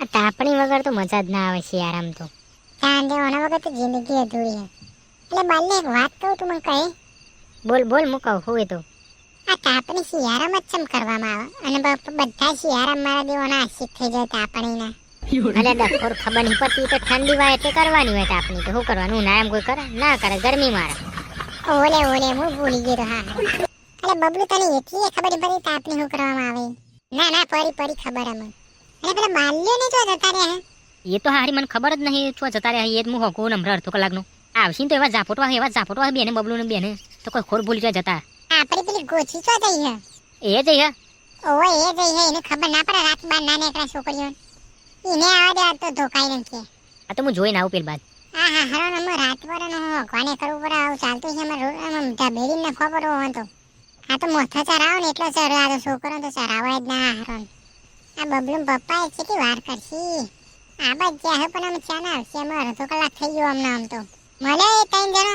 આ તાપણી વગર તો મજા જ ના આવે શિયાળામાં તો. ચાંદે ઓના વગર તો જિંદગી અધૂરી છે એટલે બાલને એક વાત કહું તું મને કહે બોલ બોલ મુકાવ હોય તો. આ તાપણી શિયાળામાં જ ચમ કરવામાં આવે? અને બધા શિયાળામાં મારા દેવાના આશિક થઈ જાય તાપણીના. અલે ડખોર ખબર નહીં પડતી તો ઠંડી હોય એટલે કરવાની હોય તાપણી. તો શું કરવાનું? ના એમ કોઈ કરે? ના કરે ગરમી મારે. ઓલે ઓલે હું ભૂલી ગયો તો હા. અરે બબલુ તને એટલી ખબર પડી તાપણી શું કરવામાં આવે? ના ના પડી પડી ખબર અમને. અને પેલા બાલ્યો ને જો જતા રહ્યા એ તો હારી મને ખબર જ નહીં છો જતા રહ્યા એ જ હું હોકું નંબર અડધો કલાકનું. આવશે ને તો એવા ઝાપોટવા એવા ઝાપોટવા બેને બબલુ ને બેને. તો કોઈ ખોર ભૂલી જતા. આપણી પેલી ગોચી તો જઈ હે? એ જઈ હે. ઓવે એ જઈ હે એને ખબર ના પડે રાત બાર ના નીકળે છોકરીઓ એને આવા દે તો ધોકાઈ નાખીએ આ તો હું જોઈને આવું પેલ બાદ હા હા હરો નમો રાત પર નો કોને કરવું પડે આવું ચાલતું છે અમાર રોડ આમ ને ખબર હોય તો. આ તો મોથો ચરાવો ને એટલો ચરો આ તો છોકરો તો ચરાવો જ ના હરો આ બબલું પપ્પા એ કેટલી વાર કરશી? આ બાજ હે પણ અમે ચા ના આવશે અમે અડધો કલાક થઈ ગયો અમને આમ તો. મને એ ત્રણ જણો?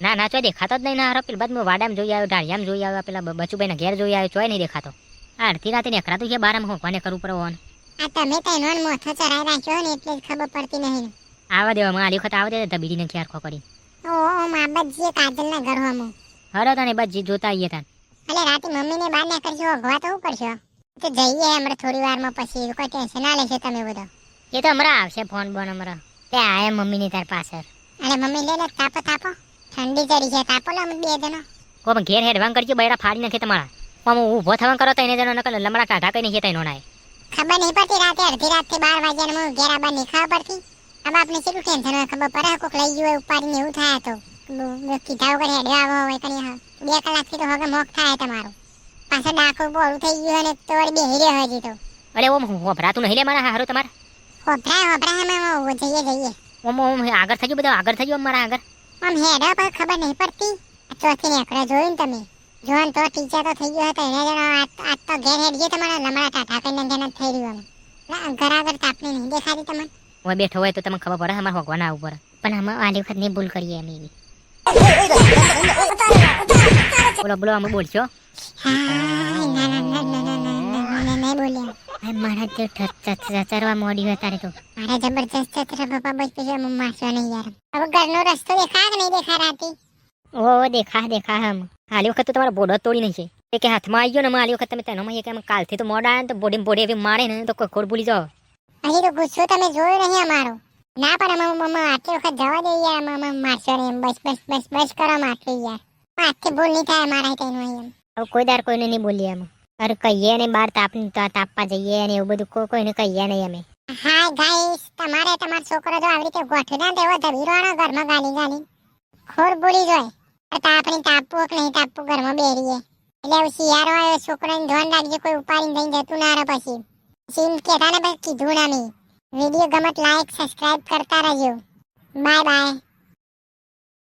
ના ના ચોય દેખાતો જ નહીં ના હારો પેલ બાદ હું વાડામાં જોઈ આવ્યો ઢાળિયામાં જોઈ આવ્યો પેલા બચુભાઈના ઘેર જોઈ આવ્યો ચોય નહીં દેખાતો. આ અડધી રાતે નીકળાતું છે બારમાં હું કોને કરવું પડે ઓન આ તમે ત્રણ નો મોથો ચરાઈ રાખ્યો ને એટલે જ ખબર પડતી નહીં. આવા દેવામાં આલી વખત આવા દે ધબીડીને ક્યાર ખો કરી ઓ ઓ મા કાજલ ના ઘર હમો હરો તને બસ જોતા આઈએ તાન. અલે રાતે મમ્મી ને બહાર ના કરશો અગવા તો હું કરશો? તો જઈએ હમણાં થોડી વારમાં પછી કોઈ ટેન્શન ના લેશે તમે બધો. એ તો હમણાં આવશે ફોન બોન હમણાં. તે આયા મમ્મીની તાર પાછળ. અરે મમ્મી લે લે તાપો તાપો. ઠંડી ચડી છે તાપો લે બે જણો. કો પણ ઘેર હેડવાંગ કરજો બૈરા ફાડી નાખે તમારા. આમ ઊભો થવાનું કરો તો એને જણો નકલ લમડા કાઢા કઈ નહીં તઈ નોણાય ખબર નહીં પડતી રાતે અડધી રાતથી બાર વાગ્યા હું ઘેર આબા નહીં ખબર પડતી. હવે આપને કેટલું ટેન્શન હોય ખબર પડે? કોક લઈ ગયું હોય ઉપાડીને એવું થાય તો. કીધા વગર હેડવા આવો હોય કરી હા બે કલાકથી તો હવે મોક થાય તમારું. પાછળ ડાકો બોલું થઈ ગયું અને તો બે રહ્યો હજી તો. અરે ઓમ વભરાતું નહીં લે મારા હારું તમારે? હોભરાય હોભરાય ઓ જઈએ જઈએ. ઓમ ઓમ આગળ થઈ ગયું બધા? આગળ થઈ ગયું મારા આગળ? આમ હેડવા પર ખબર નહીં પડતી. ચોથી નેકડા જોયું ને તમે? જોન તો ટીચર તો થઈ ગયો હતો એને જણો આજ તો ઘેર હેડીએ તમારા લમડા ટાટા કરીને જેને થઈ રહ્યું અમે. ઘર આગળ તાપણી નહીં દેખાતી તમને હું બેઠો હોય તો તમને ખબર પડે અમારે ભગવાન આવું પડે પણ અમે આ વખત નહીં ભૂલ કરીએ એમ એવી. बोलो बोलो हम बोल छो मैं मैं मैं मैं बोलिया। ज़बरदस्त तेरा पापा ના પણ અમે મમ્મા આટલી વખત જવા દે યાર. મારશો નહીં એમ. બસ બસ બસ બસ કરો આટલું યાર. આજથી ભૂલ નહીં થાય મારા તેનું હવે કોઈ દાર કોઈને નહીં બોલીએ અમે. અરે કહીએ ને બહાર તાપ તાપવા જઈએ ને એવું બધું. કોઈ કોઈને કહીએ નહીં અમે. હાય ગાઈસ તમારે તમારો છોકરો જો આવી રીતે ગોઠવી ના તેવો ધબીરવાનો ઘરમાં ગાલી ગાલી ખોર બોલી જોય. અરે આપણી તાપવું કે નહીં તાપવું ઘરમાં બેરીએ એટલે હવે શિયાળો આવ્યો છોકરાને ધ્યાન રાખજે કોઈ ઉપાડીને લઈને જતું ના રહે પછી. સીમ કહેતા ને પછી કીધું ના મેં. વીડિયો ગમત લાઈક સબસ્ક્રાઇબ કરતા રહેજો. Bye bye.